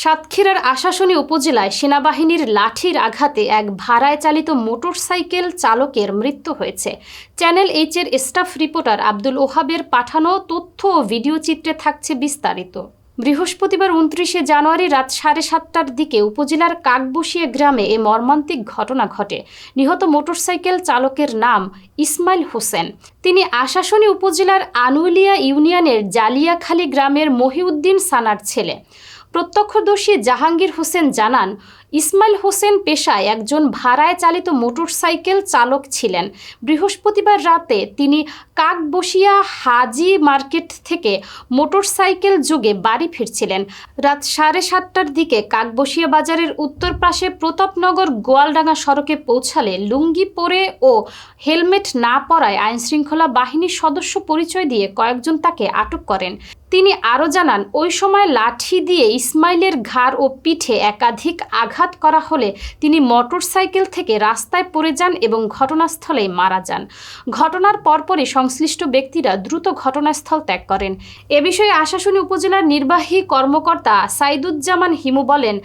সাতক্ষীরার আশাশুনি উপজেলায় সেনাবাহিনীর লাঠির আঘাতে এক ভাড়ায় চালিত মোটরসাইকেল চালকের মৃত্যু হয়েছে। চ্যানেল এইচের স্টাফ রিপোর্টার আব্দুল ওহাবের পাঠানো তথ্য ও ভিডিও চিত্রে থাকছে বিস্তারিত। বৃহস্পতিবার উনত্রিশে জানুয়ারি রাত সাড়ে সাতটার দিকে উপজেলার কাকবসিয়া গ্রামে এ মর্মান্তিক ঘটনা ঘটে। নিহত মোটরসাইকেল চালকের নাম ইসমাইল হোসেন। তিনি আশাশুনি উপজেলার আনুলিয়া ইউনিয়নের জালিয়াখালী গ্রামের মহিউদ্দিন সানার ছেলে। প্রত্যক্ষদর্শী জাহাঙ্গীর হোসেন জানান ইসমাইল হোসেন পেশায় একজন ভাড়ায় চালিত মোটরসাইকেল চালক ছিলেন। বৃহস্পতিবার রাতে তিনি কাকবসিয়া হাজি মার্কেট থেকে মোটরসাইকেল যোগে বাড়ি ফিরছিলেন। রাত সাড়ে সাতটার দিকে কাকবসিয়া বাজারের উত্তর পাশে প্রতাপনগর গোয়ালডাঙ্গা সড়কে পৌঁছালে লুঙ্গি পরে ও হেলমেট না পরায় আইনশৃঙ্খলা বাহিনীর সদস্য পরিচয় দিয়ে কয়েকজন তাকে আটক করেন। তিনি আরও জানান, ওই সময় লাঠি দিয়ে ইসমাইলের ঘাড় ও পিঠে একাধিক আঘাত করা হলে তিনি মোটরসাইকেল থেকে রাস্তায় পড়ে যান এবং ঘটনাস্থলেই মারা যান। ঘটনার পরপরই সংশ্লিষ্ট ব্যক্তিরা দ্রুত ঘটনাস্থল ত্যাগ করেন। এ বিষয়ে আশাশুনি উপজেলার নির্বাহী কর্মকর্তা সাইদুজ্জামান হিমু বলেন,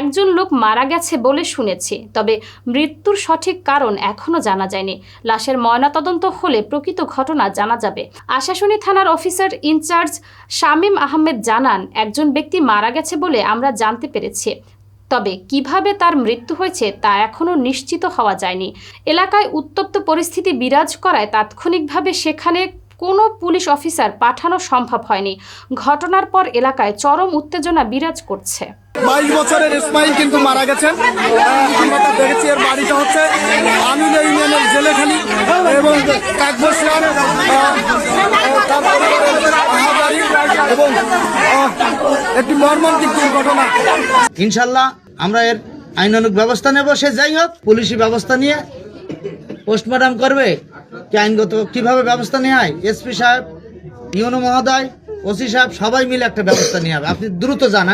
একজন লোক মারা গেছে বলে শুনেছি, তবে মৃত্যুর সঠিক কারণ এখনও জানা যায়নি। লাশের ময়নাতদন্ত হলে প্রকৃত ঘটনা জানা যাবে। আশাশুনি থানার অফিসার ইনচার্জ শামীম আহমেদ জানান, একজন ব্যক্তি মারা গেছে বলে আমরা জানতে পেরেছি। তবে কীভাবে তার মৃত্যু হয়েছে তা এখনও নিশ্চিত হওয়া যায়নি। এলাকায় উত্তপ্ত পরিস্থিতি বিরাজ করায় তাৎক্ষণিকভাবে সেখানে কোনো পুলিশ অফিসার পাঠানো সম্ভব হয়নি। ঘটনার পর এলাকায় চরম উত্তেজনা বিরাজ করছে। বাইশ বছরের ইসমাইল কিন্তু মারা গেছেন। আমরা তা দেখেছি এর বাড়িটা হচ্ছে আমিনা ইউনিয়নের জেলেখালি এবং কাকবসিয়ার এবং একটি মর্মান্তিক দুর্ঘটনা। ইনশাল্লাহ আমরা এর আইনানুক ব্যবস্থা নেব, সে যাই হোক, পুলিশি ব্যবস্থা নিয়ে পোস্টমর্টম করবে। কি আইনগত কীভাবে ব্যবস্থা নেওয়া হয়? এসপি সাহেব, ইউনো মহোদয়, ওসি সাহেব, সবাই মিলে একটা ব্যবস্থা নিয়ে হবে আপনি দ্রুত যান।